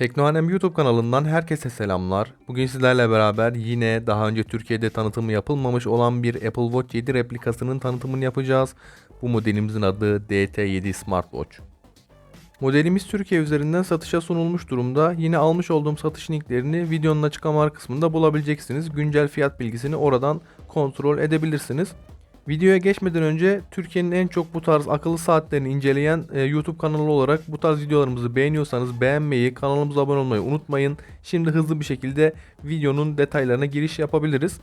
Teknohanem YouTube kanalından herkese selamlar. Bugün sizlerle beraber yine daha önce Türkiye'de tanıtımı yapılmamış olan bir Apple Watch 7 replikasının tanıtımını yapacağız. Bu modelimizin adı DT7 Smartwatch. Modelimiz Türkiye üzerinden satışa sunulmuş durumda. Yine almış olduğum satış linklerini videonun açıklama kısmında bulabileceksiniz. Güncel fiyat bilgisini oradan kontrol edebilirsiniz. Videoya geçmeden önce Türkiye'nin en çok bu tarz akıllı saatlerini inceleyen e, YouTube kanalı olarak bu tarz videolarımızı beğeniyorsanız beğenmeyi, kanalımıza abone olmayı unutmayın. Şimdi hızlı bir şekilde videonun detaylarına giriş yapabiliriz.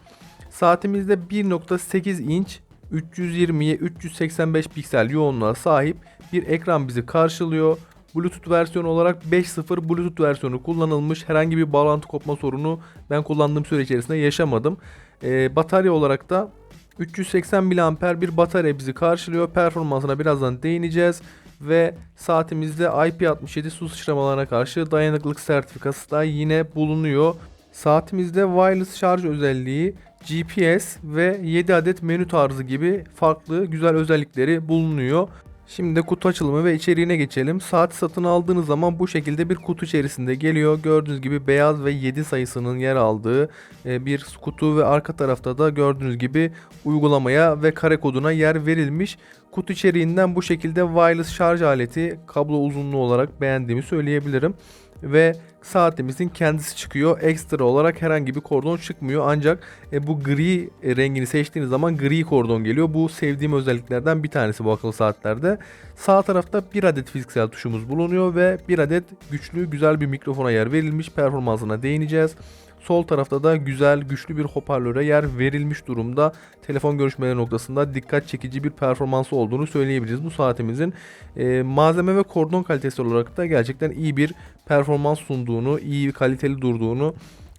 Saatimizde 1.8 inç 320'ye 385 piksel yoğunluğa sahip bir ekran bizi karşılıyor. Bluetooth versiyonu olarak 5.0 Bluetooth versiyonu kullanılmış. Herhangi bir bağlantı kopma sorunu ben kullandığım süre içerisinde yaşamadım. Ee, batarya olarak da 380 mAh bir batarya bizi karşılıyor. Performansına birazdan değineceğiz. Ve saatimizde IP67 su sıçramalarına karşı dayanıklılık sertifikası da yine bulunuyor. Saatimizde wireless şarj özelliği, GPS ve 7 adet menü tarzı gibi farklı güzel özellikleri bulunuyor. Şimdi de kutu açılımı ve içeriğine geçelim. Saati satın aldığınız zaman bu şekilde bir kutu içerisinde geliyor. Gördüğünüz gibi beyaz ve 7 sayısının yer aldığı e, bir kutu ve arka tarafta da gördüğünüz gibi uygulamaya ve kare koduna yer verilmiş. Kutu içeriğinden bu şekilde wireless şarj aleti kablo uzunluğu olarak beğendiğimi söyleyebilirim. Ve saatimizin kendisi çıkıyor. Ekstra olarak herhangi bir kordon çıkmıyor. Ancak e, bu gri e, rengini seçtiğiniz zaman gri kordon geliyor. Bu sevdiğim özelliklerden bir tanesi bu akıllı saatlerde. Sağ tarafta bir adet fiziksel tuşumuz bulunuyor ve bir adet güçlü güzel bir mikrofona yer verilmiş. Performansına değineceğiz. Sol tarafta da güzel, güçlü bir hoparlöre yer verilmiş durumda. Telefon görüşmeleri noktasında dikkat çekici bir performansı olduğunu söyleyebiliriz bu saatimizin. E, malzeme ve kordon kalitesi olarak da gerçekten iyi bir performans sunduğunu, iyi kaliteli durduğunu,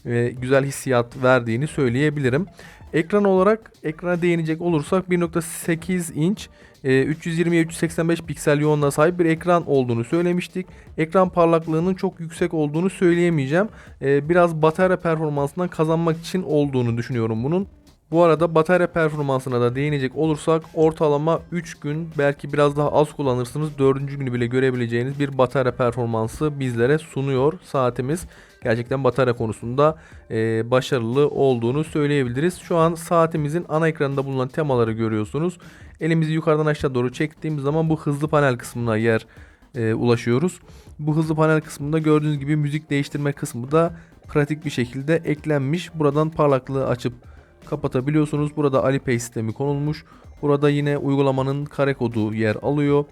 e, güzel hissiyat verdiğini söyleyebilirim. Ekran olarak ekrana değinecek olursak 1.8 inç 320'ye 385 piksel yoğunluğa sahip bir ekran olduğunu söylemiştik. Ekran parlaklığının çok yüksek olduğunu söyleyemeyeceğim. E, biraz batarya performansından kazanmak için olduğunu düşünüyorum bunun. Bu arada batarya performansına da değinecek olursak ortalama 3 gün belki biraz daha az kullanırsınız 4. günü bile görebileceğiniz bir batarya performansı bizlere sunuyor saatimiz. Gerçekten batarya konusunda e, başarılı olduğunu söyleyebiliriz. Şu an saatimizin ana ekranında bulunan temaları görüyorsunuz. Elimizi yukarıdan aşağı doğru çektiğimiz zaman bu hızlı panel kısmına yer e, ulaşıyoruz. Bu hızlı panel kısmında gördüğünüz gibi müzik değiştirme kısmı da pratik bir şekilde eklenmiş. Buradan parlaklığı açıp kapatabiliyorsunuz. Burada Alipay sistemi konulmuş. Burada yine uygulamanın kare kodu yer alıyor.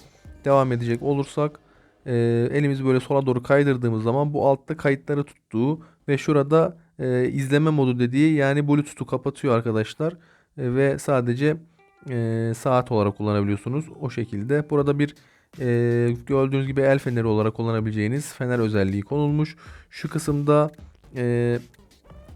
Devam edecek olursak e, elimizi böyle sola doğru kaydırdığımız zaman bu altta kayıtları tuttuğu ve şurada e, izleme modu dediği yani Bluetooth'u kapatıyor arkadaşlar. E, ve sadece e, saat olarak kullanabiliyorsunuz. O şekilde. Burada bir e, gördüğünüz gibi el feneri olarak kullanabileceğiniz fener özelliği konulmuş. Şu kısımda e,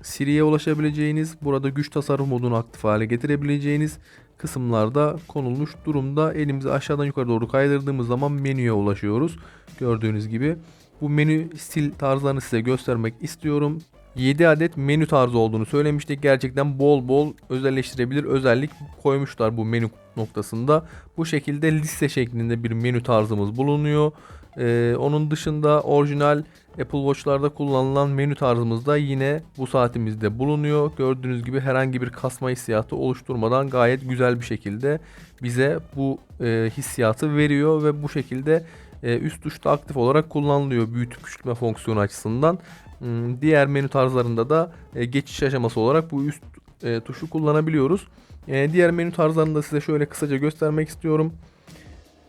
Siri'ye ulaşabileceğiniz, burada güç tasarruf modunu aktif hale getirebileceğiniz kısımlarda konulmuş durumda. Elimizi aşağıdan yukarı doğru kaydırdığımız zaman menüye ulaşıyoruz. Gördüğünüz gibi bu menü stil tarzlarını size göstermek istiyorum. 7 adet menü tarzı olduğunu söylemiştik. Gerçekten bol bol özelleştirebilir özellik koymuşlar bu menü noktasında. Bu şekilde liste şeklinde bir menü tarzımız bulunuyor. Ee, onun dışında orijinal Apple Watch'larda kullanılan menü tarzımız da yine bu saatimizde bulunuyor. Gördüğünüz gibi herhangi bir kasma hissiyatı oluşturmadan gayet güzel bir şekilde bize bu e, hissiyatı veriyor ve bu şekilde e, üst tuşta aktif olarak kullanılıyor büyütüp küçültme fonksiyonu açısından. Hmm, diğer menü tarzlarında da e, geçiş aşaması olarak bu üst e, tuşu kullanabiliyoruz. E, diğer menü tarzlarını da size şöyle kısaca göstermek istiyorum.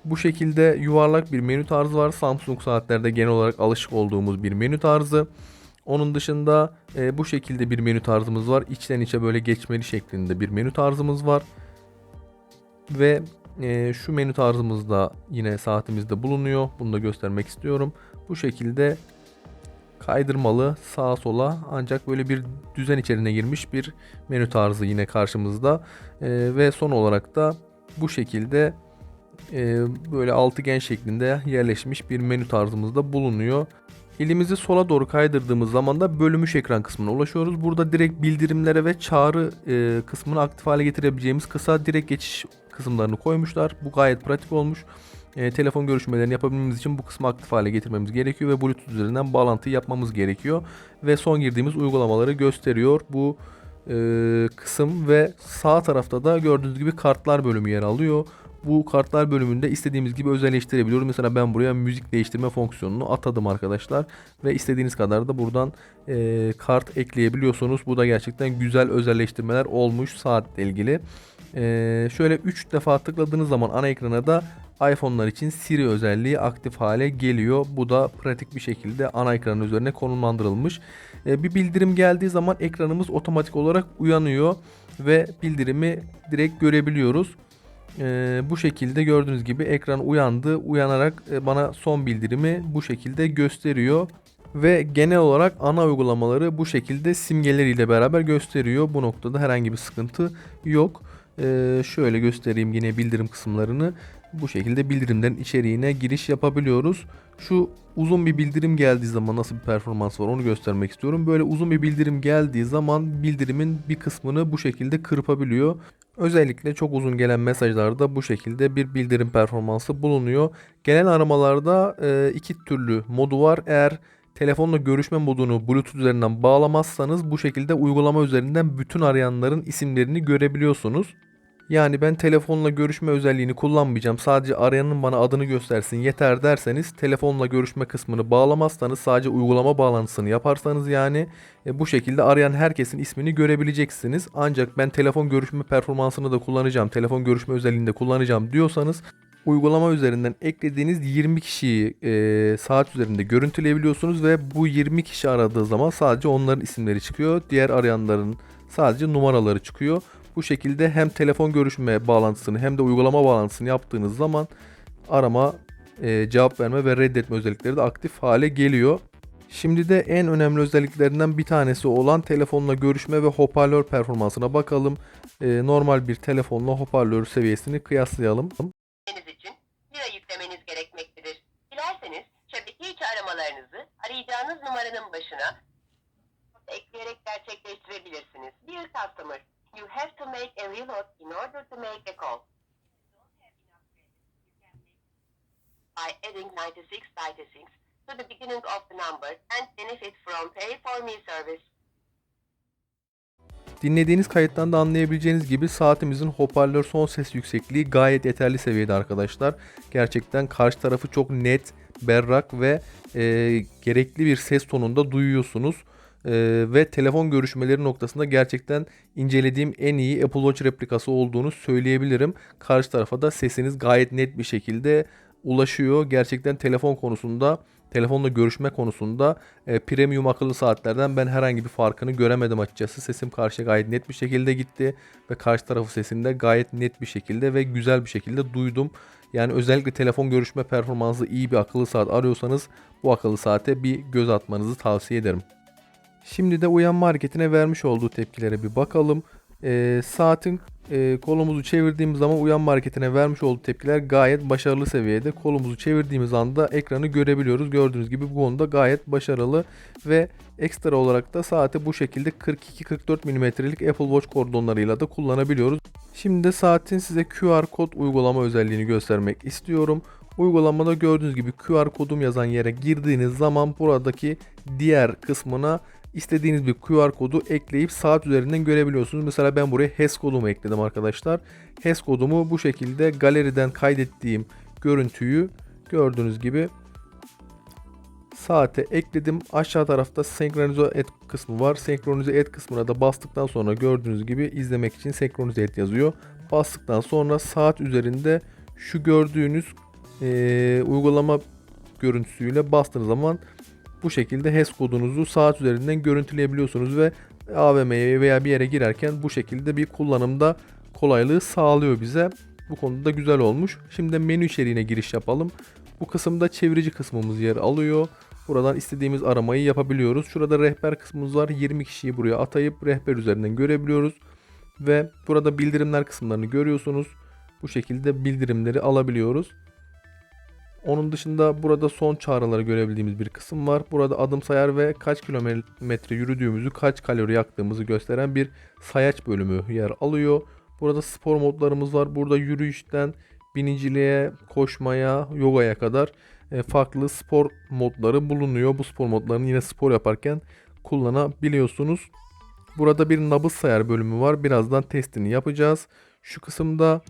Bu şekilde yuvarlak bir menü tarzı var. Samsung saatlerde genel olarak alışık olduğumuz bir menü tarzı. Onun dışında e, bu şekilde bir menü tarzımız var. İçten içe böyle geçmeli şeklinde bir menü tarzımız var. Ve e, şu menü tarzımız da yine saatimizde bulunuyor. Bunu da göstermek istiyorum. Bu şekilde kaydırmalı sağa sola ancak böyle bir düzen içerisine girmiş bir menü tarzı yine karşımızda. E, ve son olarak da bu şekilde e, böyle altıgen şeklinde yerleşmiş bir menü tarzımızda bulunuyor. Elimizi sola doğru kaydırdığımız zaman da bölümüş ekran kısmına ulaşıyoruz. Burada direkt bildirimlere ve çağrı e, kısmını aktif hale getirebileceğimiz kısa direkt geçiş kısımlarını koymuşlar. Bu gayet pratik olmuş. E, telefon görüşmelerini yapabilmemiz için bu kısmı aktif hale getirmemiz gerekiyor ve Bluetooth üzerinden bağlantıyı yapmamız gerekiyor. Ve son girdiğimiz uygulamaları gösteriyor bu e, kısım ve sağ tarafta da gördüğünüz gibi kartlar bölümü yer alıyor. Bu kartlar bölümünde istediğimiz gibi özelleştirebiliyoruz. Mesela ben buraya müzik değiştirme fonksiyonunu atadım arkadaşlar. Ve istediğiniz kadar da buradan e, kart ekleyebiliyorsunuz. Bu da gerçekten güzel özelleştirmeler olmuş saatle ilgili. E, şöyle 3 defa tıkladığınız zaman ana ekrana da iPhone'lar için Siri özelliği aktif hale geliyor. Bu da pratik bir şekilde ana ekranın üzerine konumlandırılmış. E, bir bildirim geldiği zaman ekranımız otomatik olarak uyanıyor ve bildirimi direkt görebiliyoruz. E, bu şekilde gördüğünüz gibi ekran uyandı. Uyanarak e, bana son bildirimi bu şekilde gösteriyor. Ve genel olarak ana uygulamaları bu şekilde simgeleriyle beraber gösteriyor. Bu noktada herhangi bir sıkıntı yok. Ee, şöyle göstereyim yine bildirim kısımlarını. Bu şekilde bildirimlerin içeriğine giriş yapabiliyoruz. Şu uzun bir bildirim geldiği zaman nasıl bir performans var onu göstermek istiyorum. Böyle uzun bir bildirim geldiği zaman bildirimin bir kısmını bu şekilde kırpabiliyor. Özellikle çok uzun gelen mesajlarda bu şekilde bir bildirim performansı bulunuyor. Gelen aramalarda e, iki türlü modu var. Eğer telefonla görüşme modunu Bluetooth üzerinden bağlamazsanız bu şekilde uygulama üzerinden bütün arayanların isimlerini görebiliyorsunuz. Yani ben telefonla görüşme özelliğini kullanmayacağım. Sadece arayanın bana adını göstersin yeter derseniz telefonla görüşme kısmını bağlamazsanız sadece uygulama bağlantısını yaparsanız yani e, bu şekilde arayan herkesin ismini görebileceksiniz. Ancak ben telefon görüşme performansını da kullanacağım. Telefon görüşme özelliğini de kullanacağım diyorsanız uygulama üzerinden eklediğiniz 20 kişiyi e, saat üzerinde görüntüleyebiliyorsunuz ve bu 20 kişi aradığı zaman sadece onların isimleri çıkıyor. Diğer arayanların sadece numaraları çıkıyor. Bu şekilde hem telefon görüşme bağlantısını hem de uygulama bağlantısını yaptığınız zaman arama, e, cevap verme ve reddetme özellikleri de aktif hale geliyor. Şimdi de en önemli özelliklerinden bir tanesi olan telefonla görüşme ve hoparlör performansına bakalım. E, normal bir telefonla hoparlör seviyesini kıyaslayalım. Yüklemeniz için lira yüklemeniz gerekmektedir. Dilerseniz şebeke içi aramalarınızı arayacağınız numaranın başına ekleyerek gerçekleştirebilirsiniz. Dear customer, you have to make a reload in order to make a call. By adding 9696 to the beginning of the number and benefit from Pay for Me service. Dinlediğiniz kayıttan da anlayabileceğiniz gibi saatimizin hoparlör son ses yüksekliği gayet yeterli seviyede arkadaşlar. Gerçekten karşı tarafı çok net, berrak ve e, gerekli bir ses tonunda duyuyorsunuz. E, ve telefon görüşmeleri noktasında gerçekten incelediğim en iyi Apple Watch replikası olduğunu söyleyebilirim. Karşı tarafa da sesiniz gayet net bir şekilde ulaşıyor. Gerçekten telefon konusunda telefonla görüşme konusunda e, premium akıllı saatlerden ben herhangi bir farkını göremedim açıkçası. Sesim karşıya gayet net bir şekilde gitti ve karşı tarafı sesini de gayet net bir şekilde ve güzel bir şekilde duydum. Yani özellikle telefon görüşme performansı iyi bir akıllı saat arıyorsanız bu akıllı saate bir göz atmanızı tavsiye ederim. Şimdi de uyanma hareketine vermiş olduğu tepkilere bir bakalım. E, saatin e, kolumuzu çevirdiğimiz zaman uyanma hareketine vermiş olduğu tepkiler gayet başarılı seviyede. Kolumuzu çevirdiğimiz anda ekranı görebiliyoruz. Gördüğünüz gibi bu konuda gayet başarılı ve ekstra olarak da saati bu şekilde 42-44 mm'lik Apple Watch kordonlarıyla da kullanabiliyoruz. Şimdi de saatin size QR kod uygulama özelliğini göstermek istiyorum. Uygulamada gördüğünüz gibi QR kodum yazan yere girdiğiniz zaman buradaki diğer kısmına istediğiniz bir QR kodu ekleyip saat üzerinden görebiliyorsunuz. Mesela ben buraya HES kodumu ekledim arkadaşlar. HES kodumu bu şekilde galeriden kaydettiğim görüntüyü gördüğünüz gibi saate ekledim. Aşağı tarafta senkronize et kısmı var. Senkronize et kısmına da bastıktan sonra gördüğünüz gibi izlemek için senkronize et yazıyor. Bastıktan sonra saat üzerinde şu gördüğünüz e, uygulama görüntüsüyle bastığınız zaman bu şekilde HES kodunuzu saat üzerinden görüntüleyebiliyorsunuz ve AVM'ye veya bir yere girerken bu şekilde bir kullanımda kolaylığı sağlıyor bize. Bu konuda güzel olmuş. Şimdi menü içeriğine giriş yapalım. Bu kısımda çevirici kısmımız yer alıyor. Buradan istediğimiz aramayı yapabiliyoruz. Şurada rehber kısmımız var. 20 kişiyi buraya atayıp rehber üzerinden görebiliyoruz. Ve burada bildirimler kısımlarını görüyorsunuz. Bu şekilde bildirimleri alabiliyoruz. Onun dışında burada son çağrıları görebildiğimiz bir kısım var. Burada adım sayar ve kaç kilometre yürüdüğümüzü, kaç kalori yaktığımızı gösteren bir sayaç bölümü yer alıyor. Burada spor modlarımız var. Burada yürüyüşten biniciliğe, koşmaya, yogaya kadar e, farklı spor modları bulunuyor. Bu spor modlarını yine spor yaparken kullanabiliyorsunuz. Burada bir nabız sayar bölümü var. Birazdan testini yapacağız. Şu kısımda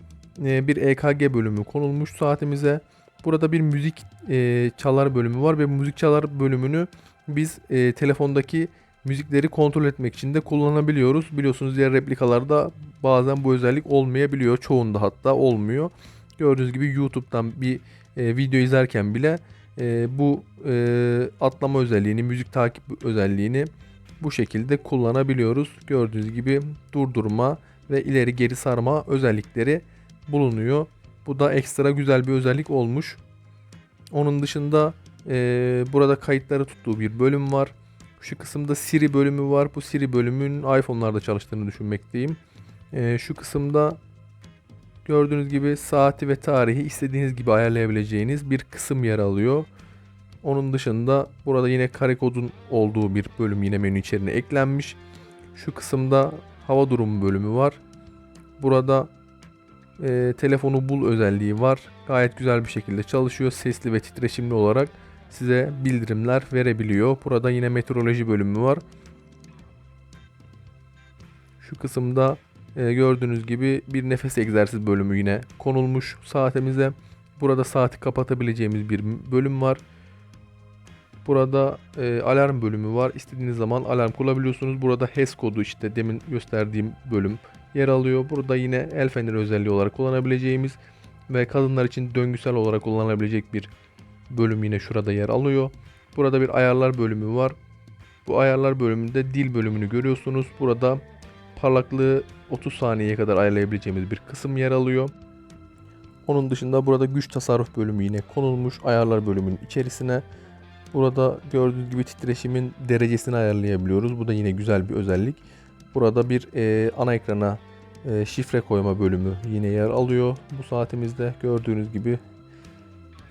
e, bir EKG bölümü konulmuş saatimize. Burada bir müzik e, çalar bölümü var ve müzik çalar bölümünü biz e, telefondaki müzikleri kontrol etmek için de kullanabiliyoruz. Biliyorsunuz diğer replikalarda bazen bu özellik olmayabiliyor. Çoğunda hatta olmuyor. Gördüğünüz gibi YouTube'dan bir e, video izlerken bile e, bu e, atlama özelliğini, müzik takip özelliğini bu şekilde kullanabiliyoruz. Gördüğünüz gibi durdurma ve ileri geri sarma özellikleri bulunuyor. Bu da ekstra güzel bir özellik olmuş. Onun dışında e, burada kayıtları tuttuğu bir bölüm var. Şu kısımda Siri bölümü var. Bu Siri bölümün iPhone'larda çalıştığını düşünmekteyim. E, şu kısımda gördüğünüz gibi saati ve tarihi istediğiniz gibi ayarlayabileceğiniz bir kısım yer alıyor. Onun dışında burada yine kare kodun olduğu bir bölüm yine menü içerisine eklenmiş. Şu kısımda hava durumu bölümü var. Burada e, telefonu bul özelliği var. Gayet güzel bir şekilde çalışıyor. Sesli ve titreşimli olarak size bildirimler verebiliyor. Burada yine meteoroloji bölümü var. Şu kısımda e, gördüğünüz gibi bir nefes egzersiz bölümü yine konulmuş saatimize. Burada saati kapatabileceğimiz bir bölüm var. Burada e, alarm bölümü var. İstediğiniz zaman alarm kurabiliyorsunuz. Burada HES kodu işte demin gösterdiğim bölüm yer alıyor. Burada yine el feneri özelliği olarak kullanabileceğimiz ve kadınlar için döngüsel olarak kullanabilecek bir bölüm yine şurada yer alıyor. Burada bir ayarlar bölümü var. Bu ayarlar bölümünde dil bölümünü görüyorsunuz. Burada parlaklığı 30 saniyeye kadar ayarlayabileceğimiz bir kısım yer alıyor. Onun dışında burada güç tasarruf bölümü yine konulmuş ayarlar bölümünün içerisine. Burada gördüğünüz gibi titreşimin derecesini ayarlayabiliyoruz. Bu da yine güzel bir özellik. Burada bir e, ana ekrana e, şifre koyma bölümü yine yer alıyor bu saatimizde gördüğünüz gibi.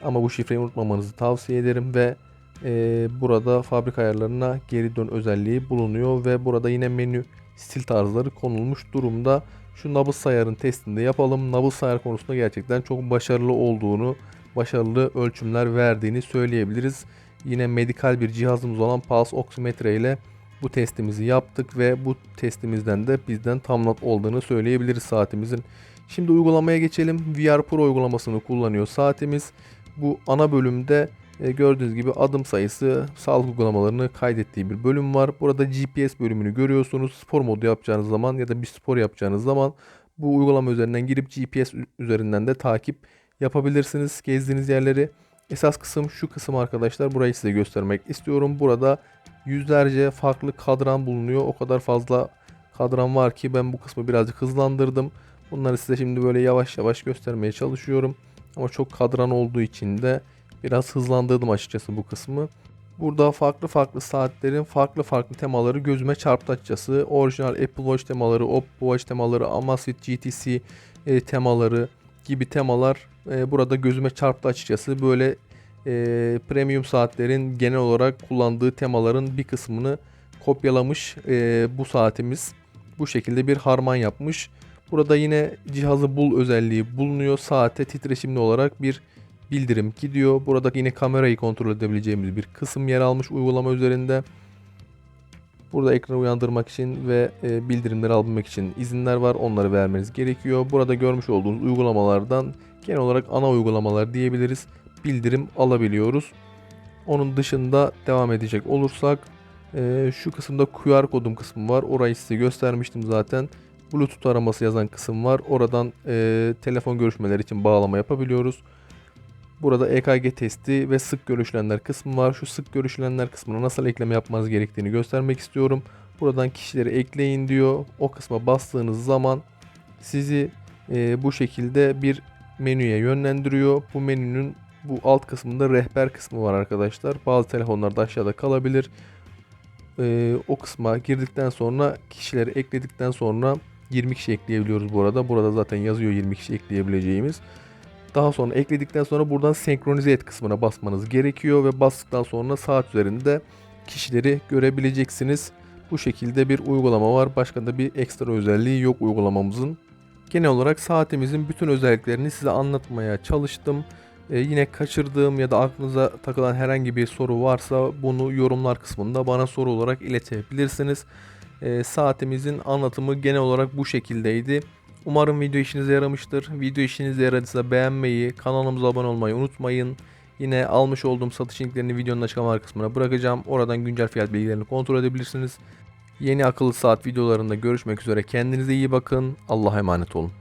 Ama bu şifreyi unutmamanızı tavsiye ederim ve e, burada fabrika ayarlarına geri dön özelliği bulunuyor ve burada yine menü stil tarzları konulmuş durumda. Şu nabız sayarın testini de yapalım. Nabız sayar konusunda gerçekten çok başarılı olduğunu, başarılı ölçümler verdiğini söyleyebiliriz. Yine medikal bir cihazımız olan pulse oksimetre ile bu testimizi yaptık ve bu testimizden de bizden tam not olduğunu söyleyebiliriz saatimizin. Şimdi uygulamaya geçelim. VR Pro uygulamasını kullanıyor saatimiz. Bu ana bölümde e, gördüğünüz gibi adım sayısı, sağlık uygulamalarını kaydettiği bir bölüm var. Burada GPS bölümünü görüyorsunuz. Spor modu yapacağınız zaman ya da bir spor yapacağınız zaman bu uygulama üzerinden girip GPS üzerinden de takip yapabilirsiniz gezdiğiniz yerleri. Esas kısım şu kısım arkadaşlar. Burayı size göstermek istiyorum. Burada yüzlerce farklı kadran bulunuyor. O kadar fazla kadran var ki ben bu kısmı birazcık hızlandırdım. Bunları size şimdi böyle yavaş yavaş göstermeye çalışıyorum. Ama çok kadran olduğu için de biraz hızlandırdım açıkçası bu kısmı. Burada farklı farklı saatlerin farklı farklı temaları gözüme çarptı açıkçası. Orijinal Apple Watch temaları, Oppo Watch temaları, Amazfit GTC e, temaları gibi temalar e, burada gözüme çarptı açıkçası. Böyle e, premium saatlerin genel olarak kullandığı temaların bir kısmını kopyalamış e, bu saatimiz. Bu şekilde bir harman yapmış. Burada yine cihazı bul özelliği bulunuyor. Saate titreşimli olarak bir bildirim gidiyor. Burada yine kamerayı kontrol edebileceğimiz bir kısım yer almış uygulama üzerinde. Burada ekranı uyandırmak için ve e, bildirimleri alabilmek için izinler var. Onları vermeniz gerekiyor. Burada görmüş olduğunuz uygulamalardan genel olarak ana uygulamalar diyebiliriz. Bildirim alabiliyoruz. Onun dışında devam edecek olursak e, şu kısımda QR kodum kısmı var. Orayı size göstermiştim zaten. Bluetooth araması yazan kısım var. Oradan e, telefon görüşmeleri için bağlama yapabiliyoruz. Burada EKG testi ve sık görüşülenler kısmı var. Şu sık görüşülenler kısmına nasıl ekleme yapmanız gerektiğini göstermek istiyorum. Buradan kişileri ekleyin diyor. O kısma bastığınız zaman sizi e, bu şekilde bir menüye yönlendiriyor. Bu menünün bu alt kısmında rehber kısmı var arkadaşlar. Bazı telefonlarda aşağıda kalabilir. E, o kısma girdikten sonra kişileri ekledikten sonra 20 kişi ekleyebiliyoruz bu arada. Burada zaten yazıyor 20 kişi ekleyebileceğimiz. Daha sonra ekledikten sonra buradan senkronize et kısmına basmanız gerekiyor ve bastıktan sonra saat üzerinde kişileri görebileceksiniz. Bu şekilde bir uygulama var. Başka da bir ekstra özelliği yok uygulamamızın. Genel olarak saatimizin bütün özelliklerini size anlatmaya çalıştım. Ee, yine kaçırdığım ya da aklınıza takılan herhangi bir soru varsa bunu yorumlar kısmında bana soru olarak iletebilirsiniz. Ee, saatimizin anlatımı genel olarak bu şekildeydi. Umarım video işinize yaramıştır. Video işinize yaradıysa beğenmeyi, kanalımıza abone olmayı unutmayın. Yine almış olduğum satış linklerini videonun açıklamalar kısmına bırakacağım. Oradan güncel fiyat bilgilerini kontrol edebilirsiniz. Yeni akıllı saat videolarında görüşmek üzere. Kendinize iyi bakın. Allah'a emanet olun.